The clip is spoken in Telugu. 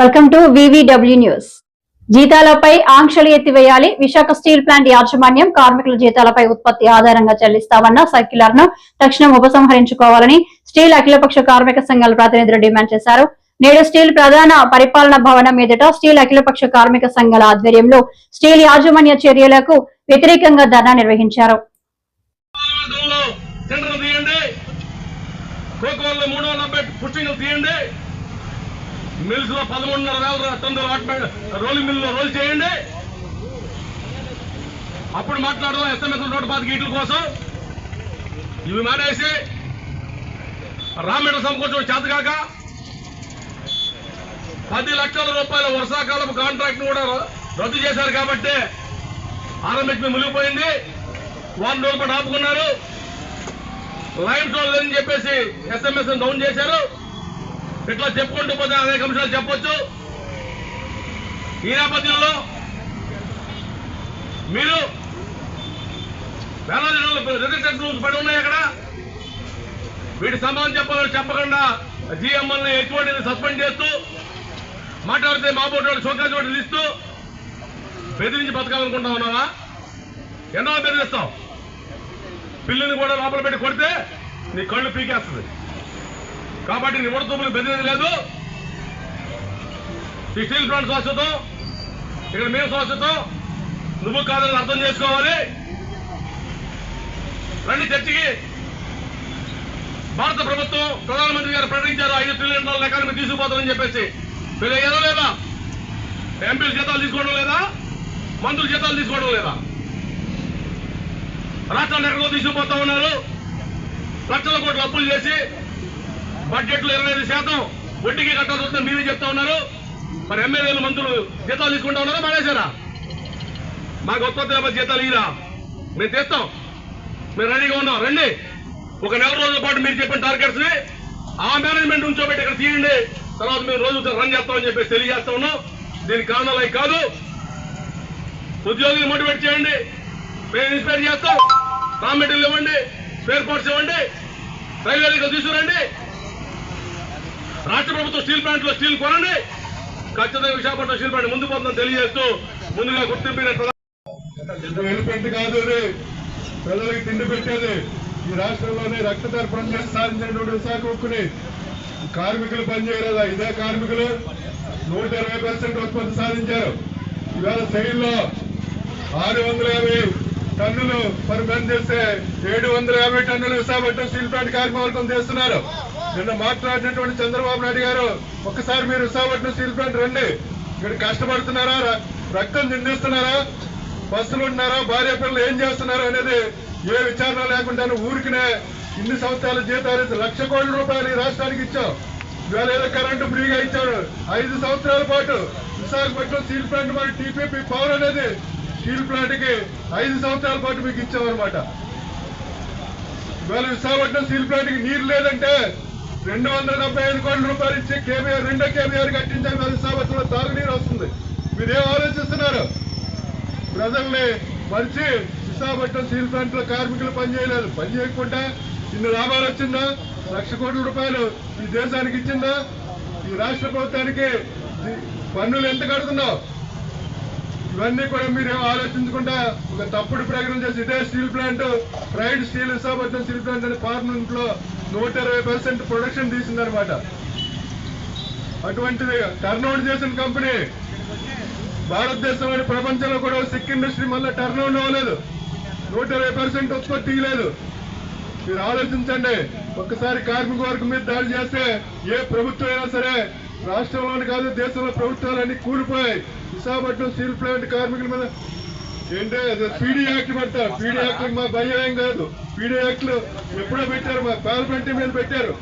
వెల్కమ్ టు వివిడబ్ల్యూ న్యూస్ జీతాలపై ఆంక్షలు ఎత్తివేయాలి. విశాఖ స్టీల్ ప్లాంట్ యాజమాన్యం కార్మికుల జీతాలపై ఉత్పత్తి ఆధారంగా చెల్లిస్తామన్న సర్క్యులర్ను తక్షణం ఉపసంహరించుకోవాలని స్టీల్ అఖిలపక్ష కార్మిక సంఘాల ప్రతినిధులు డిమాండ్ చేశారు. నేడు స్టీల్ ప్రధాన పరిపాలన భవనం ఎదుట స్టీల్ అఖిలపక్ష కార్మిక సంఘాల ఆధ్వర్యంలో స్టీల్ యాజమాన్య చర్యలకు వ్యతిరేకంగా ధర్నా నిర్వహించారు. తీయండి కోకోల్లో మూడు వందల డెబ్బై పుష్టింగ్లు తీయండి మిల్స్లో పదమూడున్నర వేల తొమ్మిది రోలింగ్ మిల్లో రోల్ చేయండి. అప్పుడు మాట్లాడదాం ఎస్ఎంఎస్ నూట పాతిక గీట్ల కోసం. ఇవి మానేసి రా సంకోచం సమకూర్చడం చేతకాక పది లక్షల రూపాయల వర్షాకాలపు కాంట్రాక్ట్ కూడా రద్దు చేశారు కాబట్టి ఆరంభించి మునిగిపోయింది. వారం రోజుల పాటు ఆపుకున్నారు. లైన్ టోల్ లేదని చెప్పేసి ఎస్ఎంఎస్ డౌన్ చేశారు. ఇట్లా చెప్పుకుంటూ పోతే అనేక అంశాలు చెప్పొచ్చు. ఈ నేపథ్యంలో మీరు వేలాది రూల్స్ పడి ఉన్నాయి అక్కడ. వీటి సమాధానం చెప్పాలని చెప్పకుండా జిఎంఎల్ని ఎటువంటి సస్పెండ్ చేస్తూ మాట్లాడితే మా బోటి షోకాజ్ నోటీసులు ఇస్తూ బెదిరించి బతకాలనుకుంటా ఉన్నావా? ఎన్నో బెదిరిస్తావు? పిల్లని కూడా లోపల పెట్టి కొడితే నీ కళ్ళు పీకేస్తుంది. కాబట్టి నీ ఉడతూపులు బెదిరేది లేదు ఈ స్టీల్ ప్లాంట్ స్వాస్థ్యతో ఇక్కడ మేము స్వచ్ఛతం నువ్వు కాదని అర్థం చేసుకోవాలి. రండి చర్చికి. భారత ప్రభుత్వం ప్రధానమంత్రి గారు ప్రకటించారు ఐదు ట్రిలియన్ డాలర్ ఎకానమీ తీసుకుపోతామని చెప్పేసి. వీళ్ళు ఏదో లేదా? ఎంపీల జీతాలు తీసుకోవడం లేదా? మంత్రుల జీతాలు తీసుకోవడం లేదా? రాష్ట్రాలు ఎక్కడో తీసుకుపోతా ఉన్నారు. లక్షల కోట్లు అప్పులు చేసి బడ్జెట్లో ఇరవై ఐదు శాతం వడ్డీకి కట్టాల్సి వస్తుంది మీరే చెప్తా ఉన్నారు. మరి ఎమ్మెల్యేలు మంత్రులు జీతాలు తీసుకుంటా ఉన్నారా? మానేశారా? మాకు ఉత్పత్తి లేకపోతే జీతాలు ఇరా మేము తెస్తాం. మేము రెడీగా ఉన్నాం. రండి. ఒక నెల రోజుల పాటు మీరు చెప్పిన టార్గెట్స్ని ఆ మేనేజ్మెంట్ ఉంచోబెట్టి ఇక్కడ తీయండి. తర్వాత మేము రోజు రన్ చేస్తామని చెప్పేసి తెలియజేస్తా ఉన్నాం. దీనికి కారణాలు అవి కాదు. ఉద్యోగులు మోటివేట్ చేయండి. మేము ఇన్స్పైర్ చేస్తాం. రా మెటీరియల్ ఇవ్వండి. స్పేర్ పార్ట్స్ ఇవ్వండి. రైల్వే తీసుకురండి. రాష్ట్ర ప్రభుత్వం స్టీల్ ప్లాంట్లో స్టీల్ కొనండి. ఖచ్చితంగా విశాఖపట్నం స్టీల్ ప్లాంట్ ముందు పోతుందని తెలియజేస్తూ ముందుగా గుర్తింపు వెలుపెంట్ కాదు అది ప్రజలకు తిండి పెట్టేది. ఈ రాష్ట్రంలోనే రక్త తర్పణం చేసి సాధించినటువంటి విశాఖ ఉక్కుని కార్మికులు పనిచేయలేదా? ఇదే కార్మికులు నూట ఇరవై పర్సెంట్ ఉత్పత్తి సాధించారు. ఇవాళ శైలిలో ఆరు వందల యాభై టన్నులు పర్ పని చేస్తే ఏడు వందల యాభై టన్నులు విశాఖపట్నం స్టీల్ ప్లాంట్ కార్మికవర్గం చేస్తున్నారు. నిన్న మాట్లాడినటువంటి చంద్రబాబు నాయుడు గారు ఒక్కసారి మీరు విశాఖపట్నం స్టీల్ ప్లాంట్ రండి. ఇక్కడ కష్టపడుతున్నారా? రక్తం నిందిస్తున్నారా బస్సులు ఉన్నారా భార్య పిల్లలు ఏం చేస్తున్నారు అనేది ఏ విచారణ లేకుండా ఊరికినే ఇన్ని సంవత్సరాల జీతాలు లక్ష కోట్ల రూపాయలు ఈ రాష్ట్రానికి ఇచ్చాం ఇవాళ ఏదో కరెంటు ఫ్రీగా ఇచ్చాడు. ఐదు సంవత్సరాల పాటు విశాఖపట్నం స్టీల్ ప్లాంట్ మరి టీపీపీ పవర్ అనేది స్టీల్ ప్లాంట్కి ఐదు సంవత్సరాల పాటు మీకు ఇచ్చామన్నమాట. ఇవాళ విశాఖపట్నం స్టీల్ ప్లాంట్కి నీరు లేదంటే రెండు వందల డెబ్బై ఐదు కోట్ల రూపాయలు ఇచ్చి కేబీఆర్ రెండో కేబీఆర్ కట్టించాలి ఇవాళ విశాఖపట్నంలో తాగునీరు వస్తుంది. మీరేం ఆలోచిస్తున్నారు? ప్రజల్ని మరిచి విశాఖపట్నం స్టీల్ ప్లాంట్లో కార్మికులు పనిచేయలేదు పని చేయకుండా ఇన్ని లాభాలు వచ్చిందా? లక్ష కోట్ల రూపాయలు ఈ దేశానికి ఇచ్చిందా? ఈ రాష్ట్ర ప్రభుత్వానికి పన్నులు ఎంత కడుతున్నావు? ఇవన్నీ కూడా మీరు ఆలోచించకుండా ఒక తప్పుడు ప్రకటన చేసి ఇదే steel plant pride steel Visakhapatnam steel plant అనే పార్లమెంట్లో నూట ఇరవై పర్సెంట్ ప్రొడక్షన్ తీసిందనమాట అటువంటిది టర్న్అవుట్ చేసిన కంపెనీ భారతదేశంలోని ప్రపంచంలో కూడా సిక్ ఇండస్ట్రీ మళ్ళీ టర్న్ అవుట్ అవ్వలేదు. నూట ఇరవై పర్సెంట్ ఉత్పత్తి లేదు మీరు ఆలోచించండి ఒక్కసారి కార్మిక వర్గం మీద దాడి చేస్తే ఏ ప్రభుత్వం అయినా సరే రాష్ట్రంలోని కాదు దేశంలో ప్రభుత్వాలన్నీ కూలిపోయాయి. విశాఖపట్నం స్టీల్ ప్లాంట్ కార్మికుల మీద ఏంటంటే పీడీ యాక్ట్ పెడతారు. పీడీ యాక్ట్ మా భయం ఏం కాదు. పీడీ యాక్ట్ ఎప్పుడో పెట్టారు మా పార్లమెంట్ మీద పెట్టారు.